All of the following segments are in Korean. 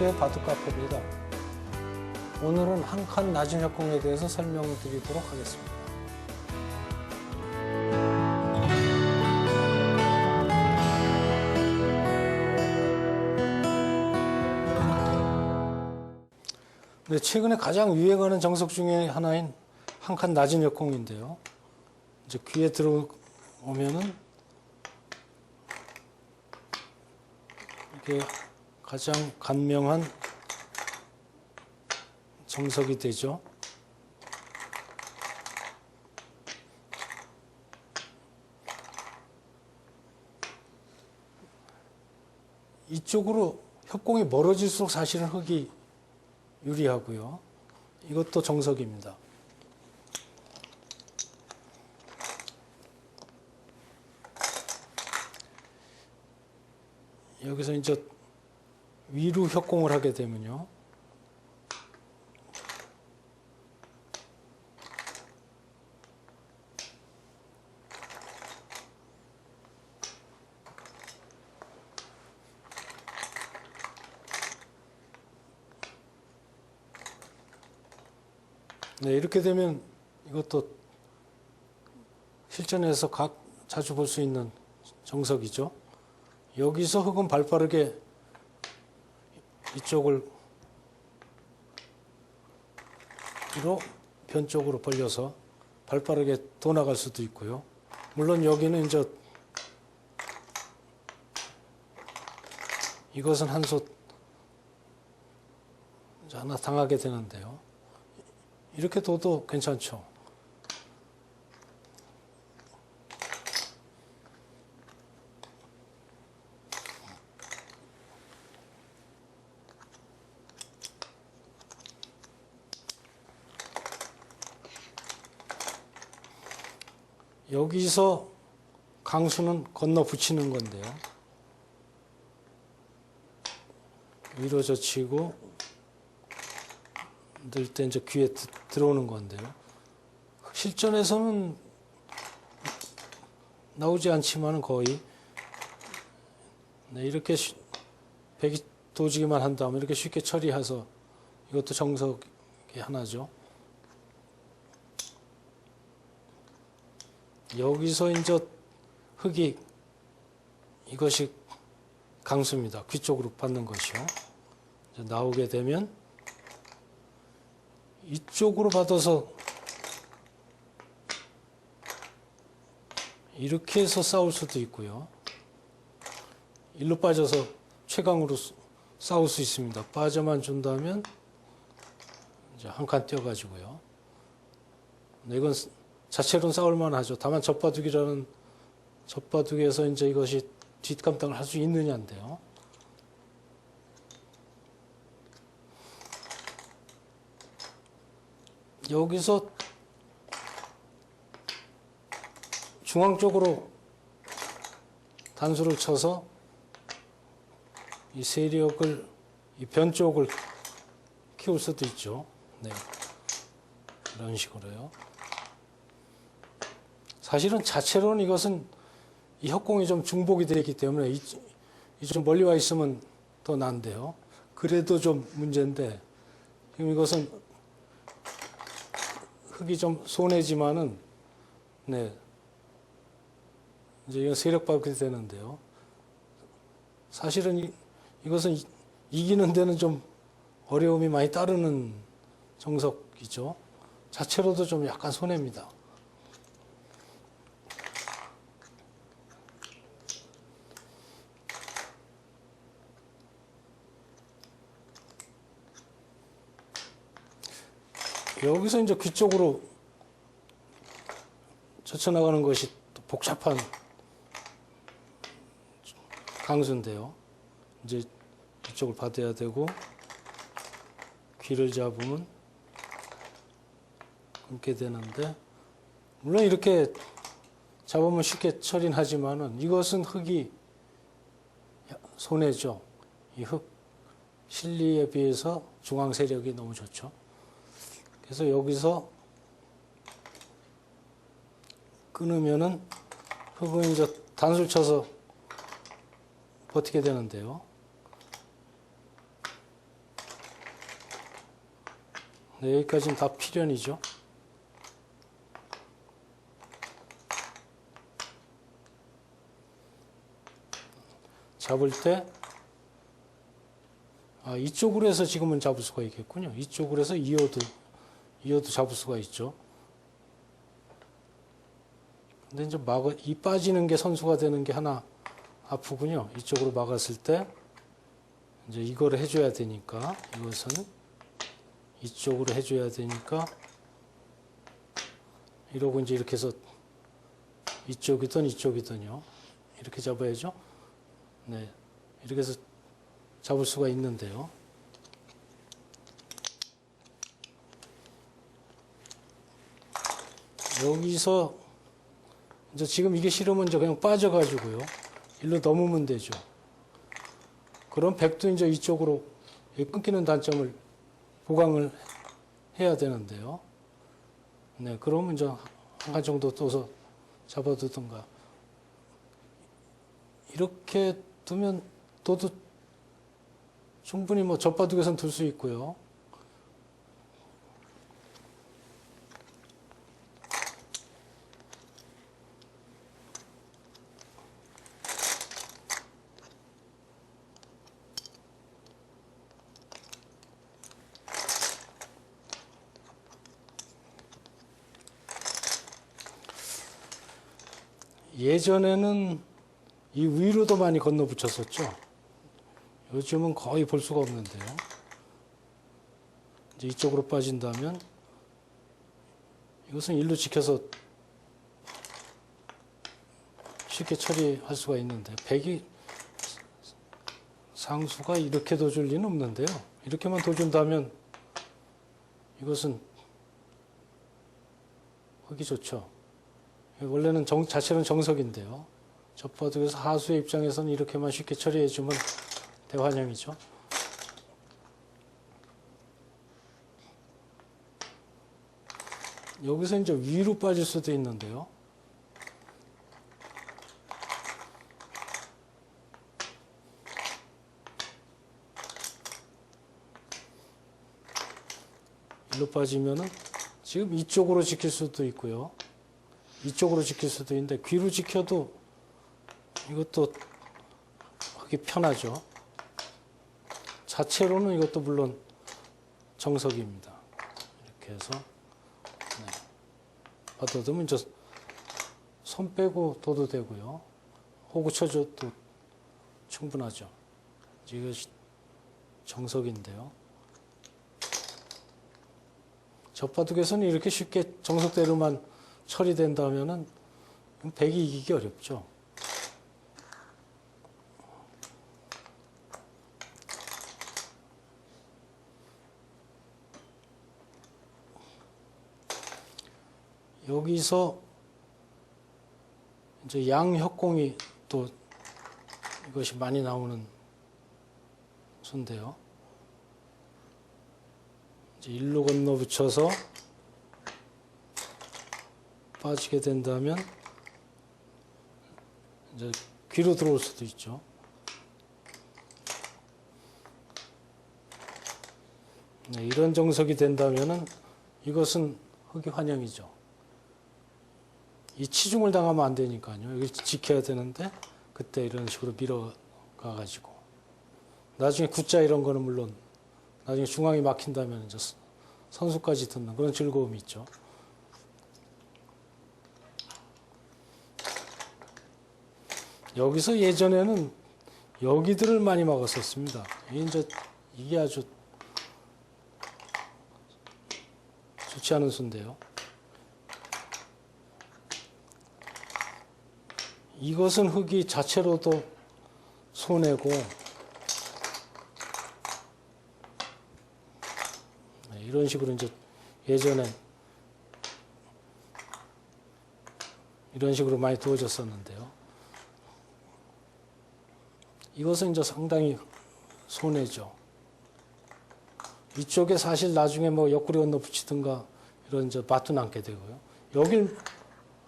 서동수의 바둑 카페입니다. 오늘은 한 칸 낮은 협공에 대해서 설명드리도록 하겠습니다. 네, 최근에 가장 유행하는 정석 중에 하나인 한 칸 낮은 역공인데요. 이제 귀에 들어오면은 이게 가장 간명한 정석이 되죠. 이쪽으로 협공이 멀어질수록 사실은 흙이 유리하고요. 이것도 정석입니다. 여기서 이제 위로 협공을 하게 되면요. 네, 이렇게 되면 이것도 실전에서 각 자주 볼 수 있는 정석이죠. 여기서 흙은 발빠르게 이쪽을 뒤로 변 쪽으로 벌려서 발 빠르게 도나갈 수도 있고요. 물론 여기는 이제 이것은 한솥 하나 당하게 되는데요. 이렇게 둬도 괜찮죠. 여기서 강수는 건너 붙이는 건데요. 위로 젖히고 늘 때 이제 귀에 드- 들어오는 건데요. 실전에서는 나오지 않지만은 거의 네, 이렇게 쉬- 배기 도지기만 한다면 이렇게 쉽게 처리해서 이것도 정석의 하나죠. 여기서 이제 흙이 이것이 강수입니다. 귀 쪽으로 받는 것이요. 나오게 되면 이쪽으로 받아서 이렇게 해서 싸울 수도 있고요. 일로 빠져서 최강으로 수- 싸울 수 있습니다. 빠져만 준다면 이제 한칸 띄어가지고요. 네, 이건 자체로는 싸울만 하죠. 다만 젖바둑이라는 젖바둑에서 이제 이것이 뒷감당을 할 수 있느냐인데요. 여기서 중앙 쪽으로 단수를 쳐서 이 세력을 이 변 쪽을 키울 수도 있죠. 네. 이런 식으로요. 사실은 자체로는 이것은 이 협공이 좀 중복이 되어 있기 때문에 이, 이 좀 멀리 와 있으면 더 나은데요. 그래도 좀 문제인데 지금 이것은 흙이 좀 손해지만은 네 이제 이건 세력밖에 되는데요. 사실은 이, 이것은 이, 이기는 데는 좀 어려움이 많이 따르는 정석이죠. 자체로도 좀 약간 손해입니다. 여기서 이제 귀 쪽으로 젖혀나가는 것이 또 복잡한 강수인데요. 이제 이쪽을 받아야 되고 귀를 잡으면 끊게 되는데 물론 이렇게 잡으면 쉽게 처리는 하지만은 이것은 흙이 손해죠. 이 흙 실리에 비해서 중앙 세력이 너무 좋죠. 그래서 여기서 끊으면은 흙은 이제 단술 쳐서 버티게 되는데요. 네, 여기까지는 다 필연이죠. 잡을 때 아, 이쪽으로 해서 지금은 잡을 수가 있겠군요. 이쪽으로 해서 이어도 이어도 잡을 수가 있죠. 근데 이제 막아 이 빠지는 게 선수가 되는 게 하나 아프군요. 이쪽으로 막았을 때 이제 이거를 해줘야 되니까 이것은 이쪽으로 해줘야 되니까 이러고 이제 이렇게 해서 이쪽이든 이쪽이든요. 이렇게 잡아야죠. 네. 이렇게 해서 잡을 수가 있는데요. 여기서 이제 지금 이게 싫으면 이제 그냥 빠져가지고요. 일로 넘으면 되죠. 그럼 백도 이제 이쪽으로 이 끊기는 단점을 보강을 해야 되는데요. 네, 그러면 이제 한칸 정도 떠서 잡아두든가. 이렇게 두면 또도 충분히 뭐 젖바둑에선 둘 수 있고요. 예전에는 이 위로도 많이 건너 붙였었죠. 요즘은 거의 볼 수가 없는데요. 이제 이쪽으로 빠진다면 이것은 일로 지켜서 쉽게 처리할 수가 있는데 백이 상수가 이렇게 둬줄 리는 없는데요. 이렇게만 둬준다면 이것은 하기 좋죠. 원래는 정, 자체는 정석인데요. 접바둑에서 하수의 입장에서는 이렇게만 쉽게 처리해주면 대환영이죠. 여기서 이제 위로 빠질 수도 있는데요. 일로 빠지면은 지금 이쪽으로 지킬 수도 있고요. 이쪽으로 지킬 수도 있는데 귀로 지켜도 이것도 하기 편하죠. 자체로는 이것도 물론 정석입니다. 이렇게 해서 네. 받아두면 이제 손 빼고 둬도 되고요. 호구 쳐줘도 충분하죠. 이것이 정석인데요. 젖바둑에서는 이렇게 쉽게 정석대로만 처리된다면은 백이 이기기 어렵죠. 여기서 이제 양협공이 또 이것이 많이 나오는 수인데요. 이제 일로 건너 붙여서 빠지게 된다면 이제 귀로 들어올 수도 있죠. 네, 이런 정석이 된다면은 이것은 흑이 환영이죠. 이 치중을 당하면 안 되니까요. 여기 지켜야 되는데 그때 이런 식으로 밀어가 가지고 나중에 구자 이런 거는 물론 나중에 중앙이 막힌다면 이제 선수까지 듣는 그런 즐거움이 있죠. 여기서 예전에는 여기들을 많이 막았었습니다. 이제 이게 아주 좋지 않은 수인데요. 이것은 흙이 자체로도 손해고 네, 이런 식으로 이제 예전에 이런 식으로 많이 두어졌었는데요. 이것은 이제 상당히 손해죠. 이쪽에 사실 나중에 뭐 옆구리 건너 붙이든가 이런 이제 맛도 남게 되고요. 여길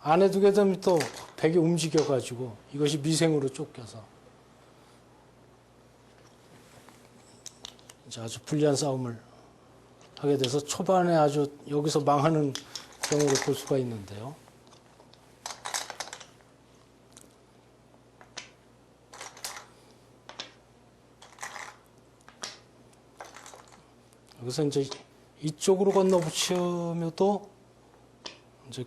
안에 두게 되면 또 백이 움직여가지고 이것이 미생으로 쫓겨서 이제 아주 불리한 싸움을 하게 돼서 초반에 아주 여기서 망하는 경우를 볼 수가 있는데요. 여기서 이제 이쪽으로 건너 붙여도 이제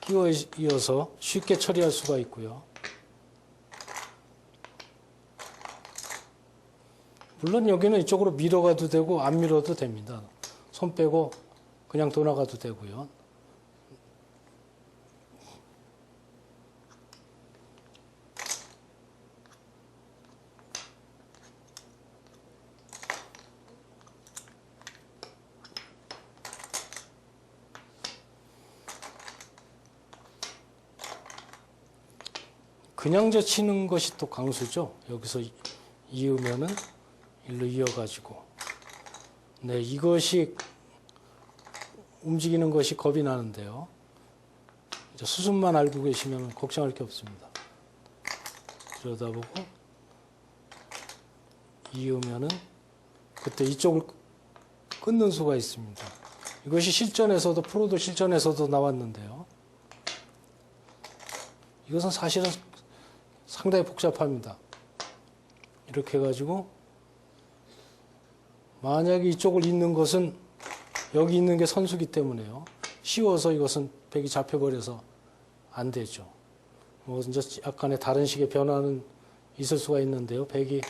끼워 이어서 쉽게 처리할 수가 있고요. 물론 여기는 이쪽으로 밀어가도 되고 안 밀어도 됩니다. 손 빼고 그냥 돌아가도 되고요. 그냥 젖히는 것이 또 강수죠. 여기서 이- 이으면은 일로 이어가지고. 네, 이것이 움직이는 것이 겁이 나는데요. 수순만 알고 계시면 걱정할 게 없습니다. 들여다보고 이으면은 그때 이쪽을 끊는 수가 있습니다. 이것이 실전에서도 프로도 실전에서도 나왔는데요. 이것은 사실은 상당히 복잡합니다. 이렇게 해가지고 만약에 이쪽을 잇는 것은 여기 있는 게 선수기 때문에요. 쉬워서 이것은 백이 잡혀버려서 안 되죠. 뭐 이제 약간의 다른 식의 변화는 있을 수가 있는데요. 백이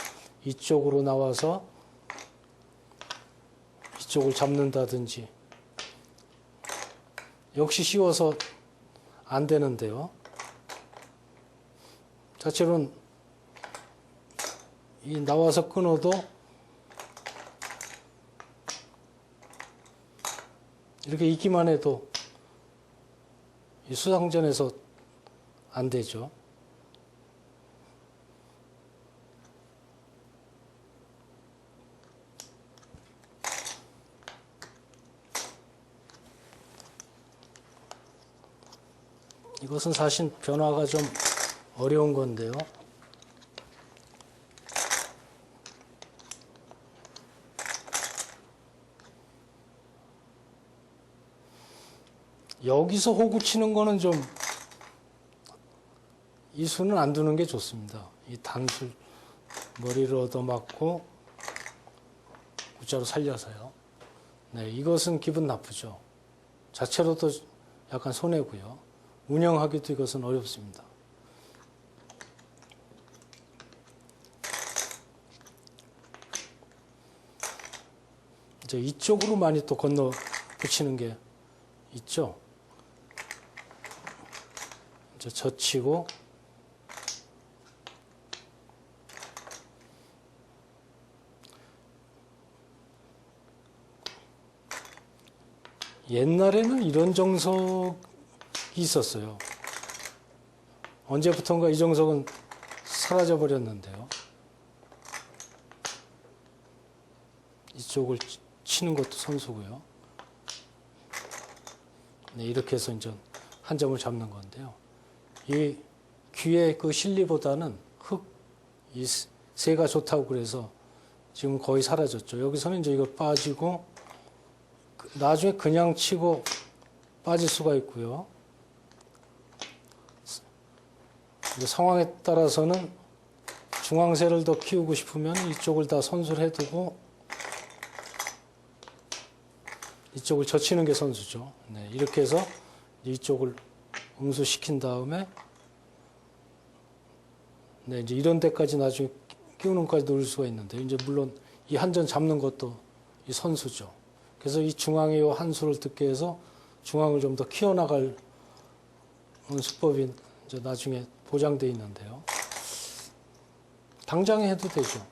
이쪽으로 나와서 이쪽을 잡는다든지 역시 쉬워서 안 되는데요. 자체로는 이 나와서 끊어도 이렇게 있기만 해도 이 수상전에서 안 되죠. 이것은 사실 변화가 좀 어려운 건데요. 여기서 호구 치는 거는 좀 이 수는 안 두는 게 좋습니다. 이 단수 머리를 얻어맞고 구자로 살려서요. 네, 이것은 기분 나쁘죠. 자체로도 약간 손해고요. 운영하기도 이것은 어렵습니다. 이제 이쪽으로 많이 또 건너 붙이는 게 있죠. 이제 젖히고 옛날에는 이런 정석이 있었어요. 언제부턴가 이 정석은 사라져 버렸는데요. 이쪽을 치- 치는 것도 선수고요. 네, 이렇게 해서 이제 한 점을 잡는 건데요. 이 귀의 그 실리보다는 흙, 이 새가 좋다고 그래서 지금 거의 사라졌죠. 여기서는 이제 이거 빠지고 그- 나중에 그냥 치고 빠질 수가 있고요. 상황에 따라서는 중앙새를 더 키우고 싶으면 이쪽을 다 선수를 해두고 이쪽을 젖히는 게 선수죠. 네, 이렇게 해서 이쪽을 응수시킨 다음에 네, 이제 이런 데까지 나중에 끼우는 것까지 노릴 수가 있는데 이제 물론 이한점 잡는 것도 이 선수죠. 그래서 이 중앙에 요 한 수를 듣게 해서 중앙을 좀 더 키워나갈 수법이 이제 나중에 보장돼 있는데요. 당장 해도 되죠.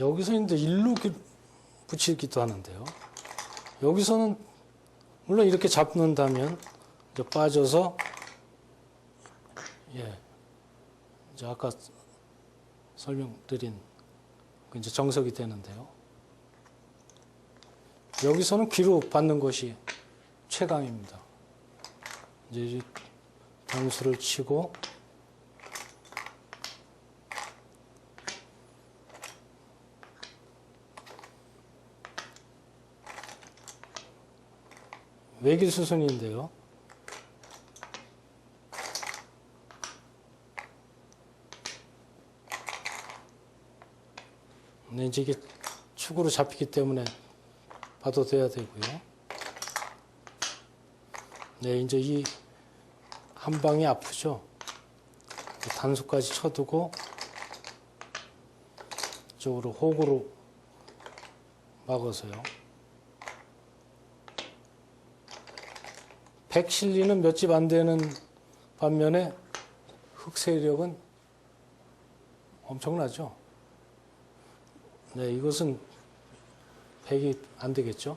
여기서 이제 일로 기- 붙이기도 하는데요. 여기서는 물론 이렇게 잡는다면 이제 빠져서 예 이제 아까 설명드린 그 이제 정석이 되는데요. 여기서는 귀로 받는 것이 최강입니다. 이제 이 단수를 치고 외길 수순인데요. 네, 이제 이게 축으로 잡히기 때문에 봐도 돼야 되고요. 네, 이제 이 한 방이 아프죠. 단수까지 쳐두고 이쪽으로 호구로 막아서요. 백실리는 몇 집 안 되는 반면에 흑세력은 엄청나죠. 네, 이것은 백이 안 되겠죠.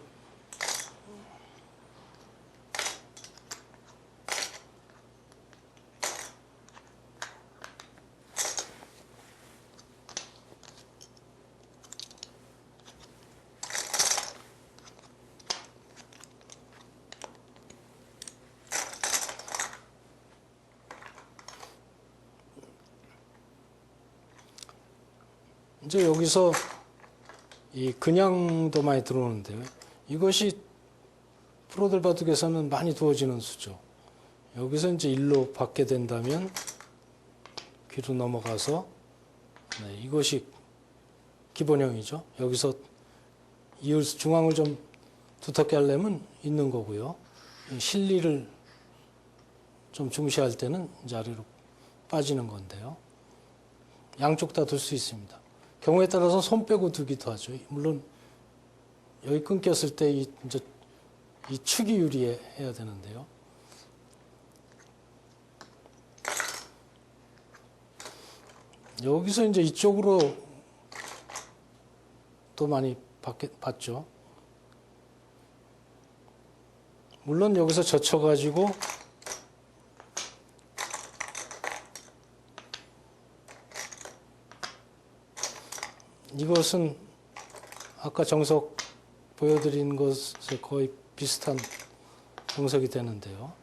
이제 여기서 이 그냥도 많이 들어오는데요. 이것이 프로들 바둑에서는 많이 두어지는 수죠. 여기서 이제 일로 받게 된다면 귀로 넘어가서 네, 이것이 기본형이죠. 여기서 이을 중앙을 좀 두텁게 하려면 있는 거고요. 이 실리를 좀 중시할 때는 아래로 빠지는 건데요. 양쪽 다 둘 수 있습니다. 경우에 따라서 손 빼고 두기도 하죠. 물론 여기 끊겼을 때 이 이제 이 축이 유리해야 되는데요. 여기서 이제 이쪽으로 또 많이 받죠. 물론 여기서 젖혀가지고 이것은 아까 정석 보여드린 것에 거의 비슷한 정석이 되는데요.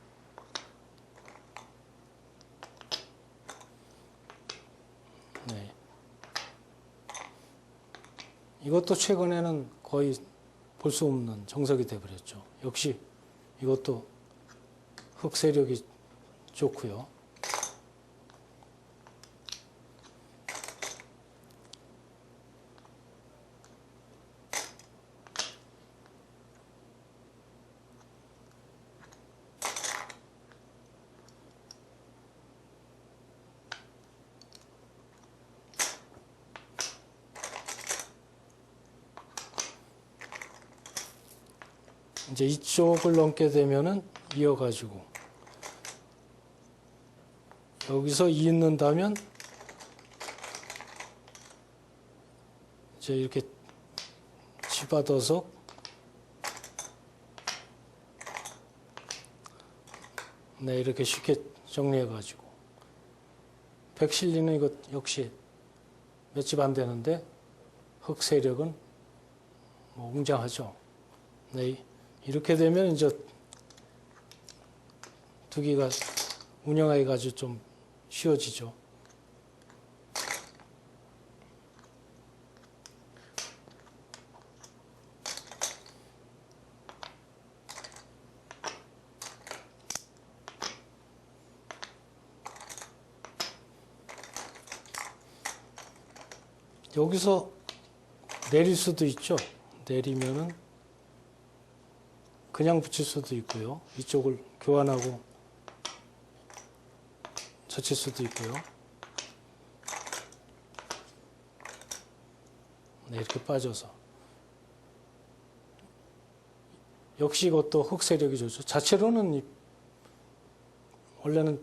네. 이것도 최근에는 거의 볼 수 없는 정석이 되어버렸죠. 역시 이것도 흑 세력이 좋고요. 이제 이쪽을 넘게 되면은 이어가지고 여기서 잇는다면 이제 이렇게 집어넣어서 네 이렇게 쉽게 정리해가지고 백실리는 이것 역시 몇 집 안 되는데 흑 세력은 뭐 웅장하죠. 네. 이렇게 되면 이제 두기가 운영하기가 아주 좀 쉬워지죠. 여기서 내릴 수도 있죠. 내리면은 그냥 붙일 수도 있고요. 이쪽을 교환하고 젖힐 수도 있고요. 네, 이렇게 빠져서. 역시 이것도 흑세력이 좋죠. 자체로는 이- 원래는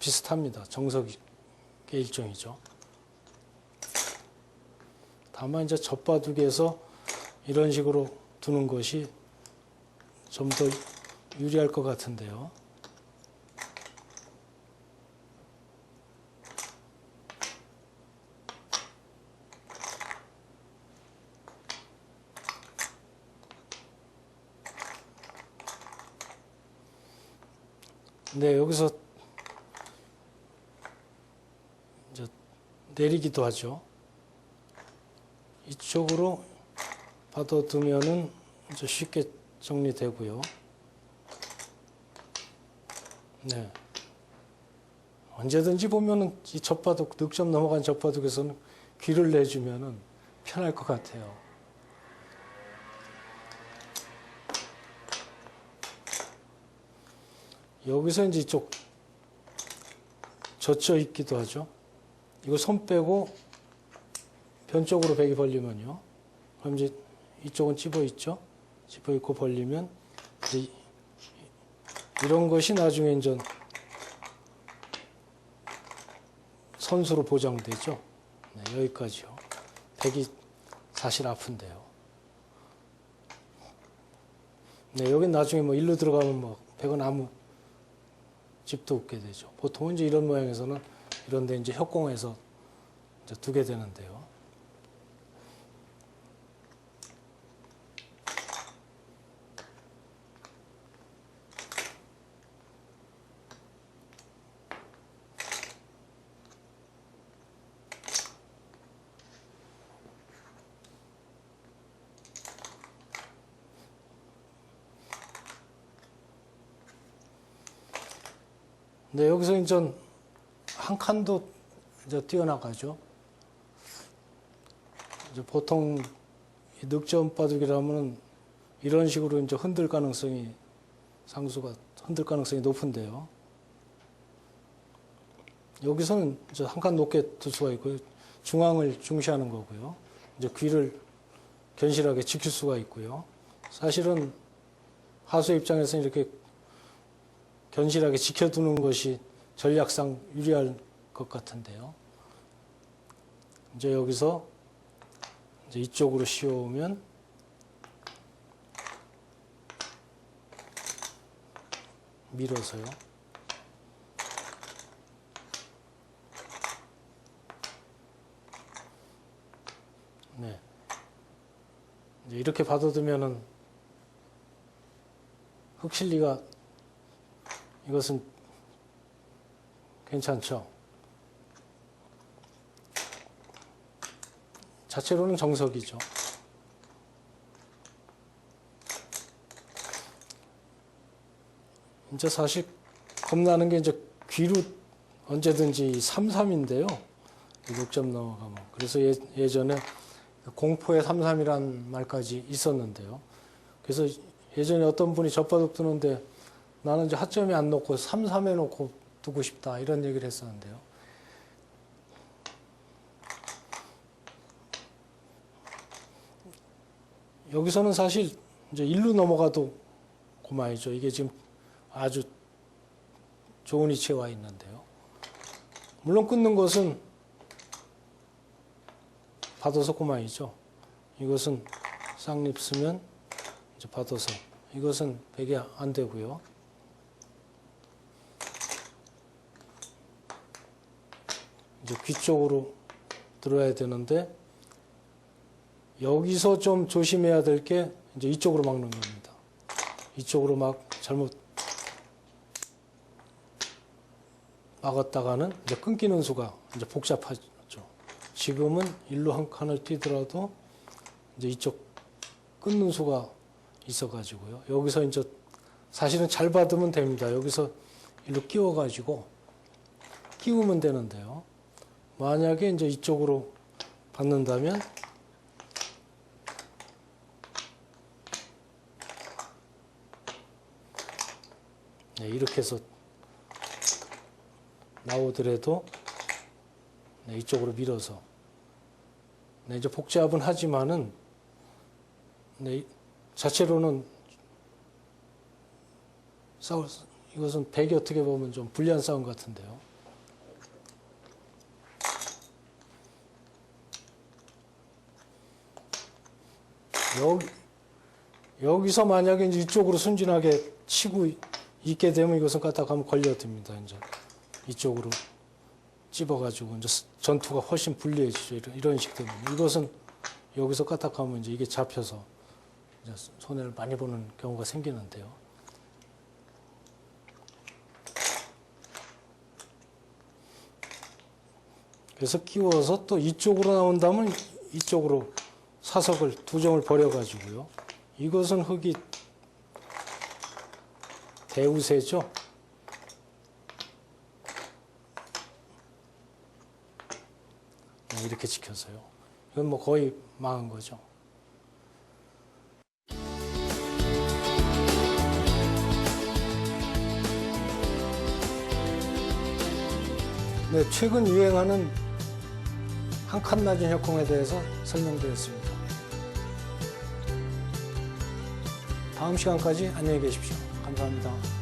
비슷합니다. 정석의 일종이죠. 다만 이제 젖바둑에서 이런 식으로 두는 것이 좀 더 유리할 것 같은데요. 네, 여기서 이제 내리기도 하죠. 이쪽으로 받아두면은 이제 쉽게 정리되고요. 네. 언제든지 보면은 이 젖바둑 득점 넘어간 젖바둑에서는 귀를 내주면은 편할 것 같아요. 여기서 이제 이쪽 젖혀 있기도 하죠. 이거 손 빼고 변 쪽으로 베기 벌리면요. 그럼 이제 이쪽은 찝어 있죠. 찝어 있고 벌리면 이제 이런 것이 나중에 이제 선수로 보장되죠. 네, 여기까지요. 백이 사실 아픈데요. 네, 여기 나중에 뭐 일로 들어가면 뭐 백은 아무 집도 없게 되죠. 보통은 이제 이런 모양에서는 이런데 이제 협공해서 두게 되는데요. 네, 여기서 이제 한 칸도 이제 뛰어나가죠. 이제 보통 이 늑점 바둑이라면 이런 식으로 이제 흔들 가능성이 상수가 흔들 가능성이 높은데요. 여기서는 이제 한 칸 높게 둘 수가 있고 중앙을 중시하는 거고요. 이제 귀를 견실하게 지킬 수가 있고요. 사실은 하수 입장에서는 이렇게 견실하게 지켜두는 것이 전략상 유리할 것 같은데요. 이제 여기서 이제 이쪽으로 씌워오면 밀어서요. 네. 이렇게 받아두면은 흑실리가 이것은 괜찮죠. 자체로는 정석이죠. 이제 사실 겁나는 게 이제 귀로 언제든지 33인데요. 6점 넘어가면. 그래서 예, 예전에 공포의 33이란 말까지 있었는데요. 그래서 예전에 어떤 분이 젖바둑 두는데 나는 이제 하점이 안 놓고 3, 3에 놓고 두고 싶다 이런 얘기를 했었는데요. 여기서는 사실 이제 일로 넘어가도 고마이죠. 이게 지금 아주 좋은 위치에 와 있는데요. 물론 끊는 것은 받아서 고마이죠. 이것은 쌍립 쓰면 이제 받아서 이것은 백이 안 되고요. 이제 귀 쪽으로 들어야 되는데 여기서 좀 조심해야 될 게 이제 이쪽으로 막는 겁니다. 이쪽으로 막 잘못 막았다가는 이제 끊기는 수가 이제 복잡하죠. 지금은 일로 한 칸을 뛰더라도 이제 이쪽 끊는 수가 있어가지고요. 여기서 이제 사실은 잘 받으면 됩니다. 여기서 일로 끼워가지고 끼우면 되는데요. 만약에 이제 이쪽으로 받는다면 네, 이렇게 해서 나오더라도 네, 이쪽으로 밀어서 네, 이제 복잡은 하지만은 네, 자체로는 싸울 수- 이것은 백이 어떻게 보면 좀 불리한 싸움 같은데요. 여기, 여기서 만약에 이쪽으로 순진하게 치고 있게 되면 이것은 까딱하면 걸려듭니다. 이제 이쪽으로 찝어가지고 이제 전투가 훨씬 불리해지죠. 이런, 이런 식 때문에. 이것은 여기서 까딱하면 이제 이게 잡혀서 이제 손해를 많이 보는 경우가 생기는데요. 그래서 끼워서 또 이쪽으로 나온다면 이쪽으로 사석을 두 점을 버려가지고요. 이것은 흙이 대우세죠. 네, 이렇게 지켜서요. 이건 뭐 거의 망한 거죠. 네, 최근 유행하는 한 칸 낮은 협공에 대해서 설명드렸습니다. 다음 시간까지 안녕히 계십시오. 감사합니다.